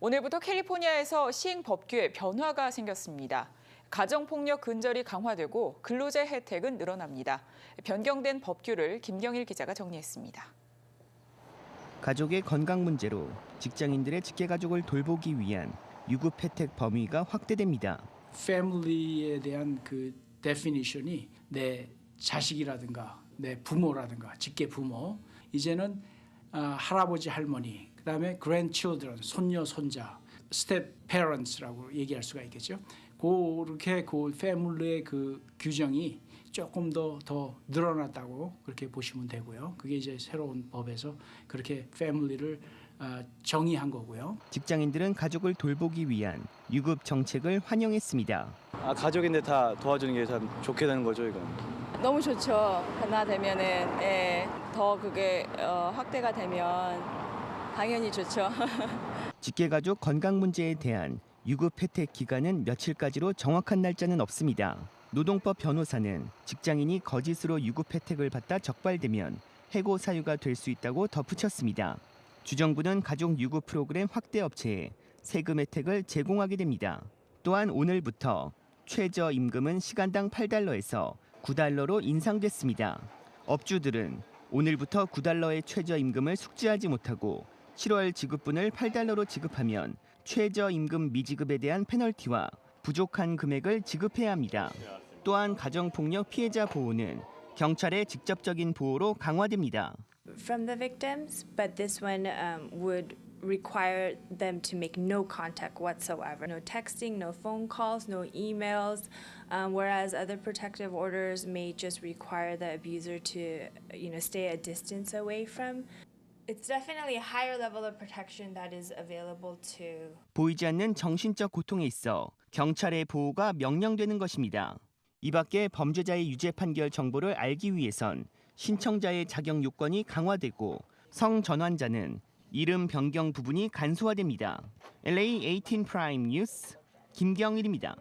오늘부터 캘리포니아에서 시행 법규에 변화가 생겼습니다. 가정폭력 근절이 강화되고 근로자 혜택은 늘어납니다. 변경된 법규를 김경일 기자가 정리했습니다. 가족의 건강 문제로 직장인들의 직계가족을 돌보기 위한 유급 혜택 범위가 확대됩니다. 패밀리에 대한 그 데피니션이 내 자식이라든가 내 부모라든가 직계 부모 이제는 아, 할아버지 할머니 그다음에 grandchildren 손녀 손자 step parents라고 얘기할 수가 있겠죠. 그렇게 그 패밀리의 그 규정이 조금 더 더 늘어났다고 그렇게 보시면 되고요. 그게 이제 새로운 법에서 그렇게 패밀리를 아, 정의한 거고요. 직장인들은 가족을 돌보기 위한 유급 정책을 환영했습니다. 아, 가족인데 다 도와주는 게 참 좋게 되는 거죠, 이건. 너무 좋죠. 하나 되면은 예, 더 그게 어, 확대가 되면 당연히 좋죠. 직계가족 건강 문제에 대한 유급 혜택 기간은 며칠까지로 정확한 날짜는 없습니다. 노동법 변호사는 직장인이 거짓으로 유급 혜택을 받다 적발되면 해고 사유가 될 수 있다고 덧붙였습니다. 주정부는 가족 유급 프로그램 확대 업체에 세금 혜택을 제공하게 됩니다. 또한 오늘부터 최저 임금은 시간당 8달러에서 9달러로 인상됐습니다. 업주들은 오늘부터 9달러의 최저 임금을 숙지하지 못하고 7월 지급분을 8달러로 지급하면 최저 임금 미지급에 대한 페널티와 부족한 금액을 지급해야 합니다. 또한 가정폭력 피해자 보호는 경찰의 직접적인 보호로 강화됩니다. from the victims, but this one um, would require them to make no contact whatsoever no texting, no phone calls, no emails. Um, whereas other protective orders may just require the abuser to, you know, stay a distance away from. It's definitely a higher level of protection that is available to 보이지 않는 정신적 고통에 있어 경찰의 보호가 명령되는 것입니다. 이 밖에 범죄자의 유죄 판결 정보를 알기 위해선 신청자의 자격 요건이 강화되고 성 전환자는 이름 변경 부분이 간소화됩니다. LA 18 프라임 뉴스 김경일입니다.